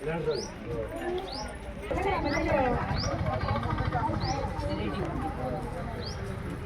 Gracias.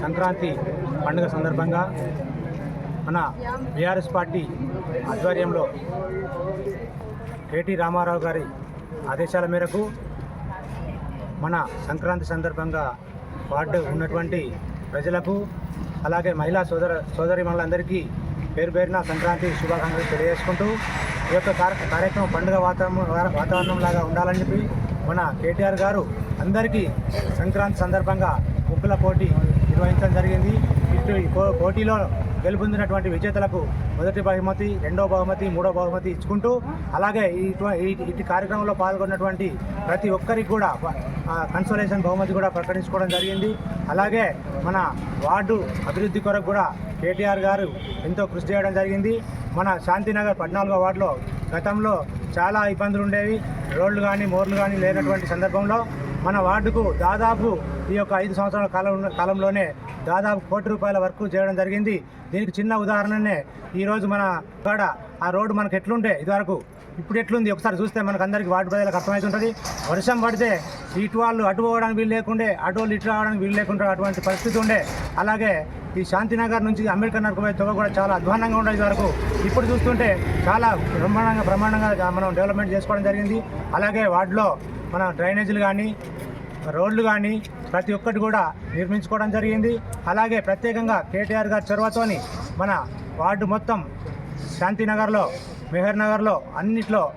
Sankranti పండుగ సందర్భంగా మన బీఆర్ఎస్ పార్టీ ఆధ్వర్యంలో కేటీ రామారావు గారి ఆదేశాల మేరకు మన సంక్రాంతి సందర్భంగా వార్డు ఉన్నటువంటి ప్రజలకు అలాగే మహిళా సోదర సోదరి పేరు పేరున సంక్రాంతి శుభాకాంక్షలు తెలియజేసుకుంటూ ఈ యొక్క కార్యక్రమం పండుగ వాతావరణం వాతావరణం లాగా ఉండాలని చెప్పి మన కేటీఆర్ గారు అందరికీ సంక్రాంతి సందర్భంగా ముగ్గుల పోటీ నిర్వహించడం జరిగింది. ఇటు ఈ పోటీలో గెలుపొందినటువంటి విజేతలకు మొదటి బహుమతి రెండో బహుమతి మూడో బహుమతి ఇచ్చుకుంటూ అలాగే ఇటు- కార్యక్రమంలో పాల్గొన్నటువంటి ప్రతి ఒక్కరికి కూడా కన్సోలేషన్ బహుమతి కూడా ప్రకటించుకోవడం జరిగింది. అలాగే మన వార్డు అభివృద్ధి కొరకు కూడా కేటీఆర్ గారు ఎంతో కృషి చేయడం జరిగింది. మన శాంతినగర్ పద్నాలుగో వార్డులో గతంలో చాలా ఇబ్బందులు ఉండేవి. రోడ్లు కానీ మోర్లు కానీ లేనటువంటి సందర్భంలో మన వార్డుకు దాదాపు ఈ యొక్క ఐదు సంవత్సరాల కాలం కాలంలోనే దాదాపు కోటి రూపాయల వరకు చేయడం జరిగింది. దీనికి చిన్న ఉదాహరణనే ఈరోజు మన కాడ ఆ రోడ్డు మనకు ఎట్లుంటే ఇదివరకు ఇప్పుడు ఎట్లుంది? ఒకసారి చూస్తే మనకు అందరికీ వార్డు ప్రజలకు అర్థమవుతుంటుంది. వర్షం పడితే ఇటు వాళ్ళు అటు పోవడానికి వీలు లేకుండే అటు వాళ్ళు ఇటు రావడానికి వీలు లేకుండా అటువంటి పరిస్థితి ఉండే. అలాగే ఈ శాంతినగర్ నుంచి అంబేద్కర్ నగర్ పోయే తొగ కూడా చాలా అధ్వానంగా ఉండేది వరకు ఇప్పుడు చూస్తుంటే చాలా బ్రహ్మాండంగా బ్రహ్మాండంగా మనం డెవలప్మెంట్ చేసుకోవడం జరిగింది. అలాగే వాటిలో మన డ్రైనేజీలు కానీ రోడ్లు కానీ ప్రతి ఒక్కటి కూడా నిర్మించుకోవడం జరిగింది. అలాగే ప్రత్యేకంగా కేటీఆర్ గారి చొరవతోని మన వార్డు మొత్తం శాంతినగర్లో మెహర్ నగర్లో అన్నిట్లో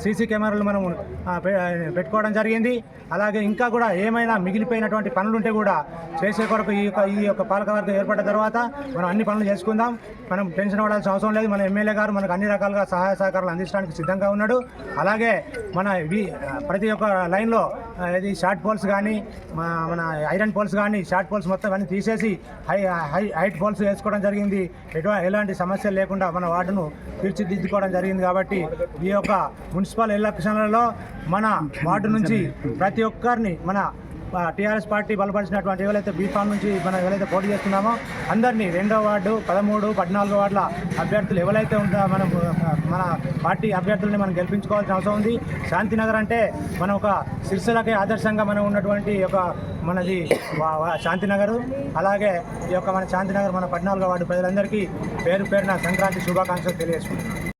సీసీ కెమెరాలు మనం పె- పెట్టుకోవడం జరిగింది. అలాగే ఇంకా కూడా ఏమైనా మిగిలిపోయినటువంటి పనులు ఉంటే కూడా చేసే కొరకు ఈ యొక్క ఈ యొక్క పాలకవర్గం ఏర్పడిన తర్వాత మనం అన్ని పనులు చేసుకుందాం. మనం టెన్షన్ పడాల్సిన అవసరం లేదు. మన ఎమ్మెల్యే గారు మనకు అన్ని రకాలుగా సహాయ సహకారాలు అందించడానికి సిద్ధంగా ఉన్నాడు. అలాగే మన వి- ప్రతి ఒక్క లైన్లో ఇది షార్ట్ పోల్స్ కానీ మన ఐరన్ పోల్స్ కానీ షార్ట్ పోల్స్ మొత్తం అన్ని తీసేసి హై హై హైట్ పోల్స్ వేసుకోవడం జరిగింది. ఎటువంటి ఎలాంటి సమస్యలు లేకుండా మన వార్డును తీర్చిదిద్దుకోవడం జరిగింది కాబట్టి ఈ యొక్క మున్సిపల్ ఎలక్షన్లలో మన వార్డు నుంచి ప్రతి ఒక్కరిని మన టీఆర్ఎస్ పార్టీ బలపరిచినటువంటి ఎవరైతే బీఫామ్ నుంచి మనం ఎవరైతే పోటీ చేస్తున్నామో అందరినీ రెండో వార్డు పదమూడు పద్నాలుగో వార్డుల అభ్యర్థులు ఎవరైతే ఉందో మనం మన పార్టీ అభ్యర్థుల్ని మనం గెలిపించుకోవాల్సిన అవసరం ఉంది. శాంతినగర్ అంటే మనం ఒక సిరిసిల్లకి ఆదర్శంగా మనం ఉన్నటువంటి ఒక మనది శాంతినగర్ అలాగే ఈ యొక్క మన శాంతినగర్ మన పద్నాలుగో వార్డు ప్రజలందరికీ పేరు పేరున సంక్రాంతి శుభాకాంక్షలు తెలియజేసుకుంటున్నాం.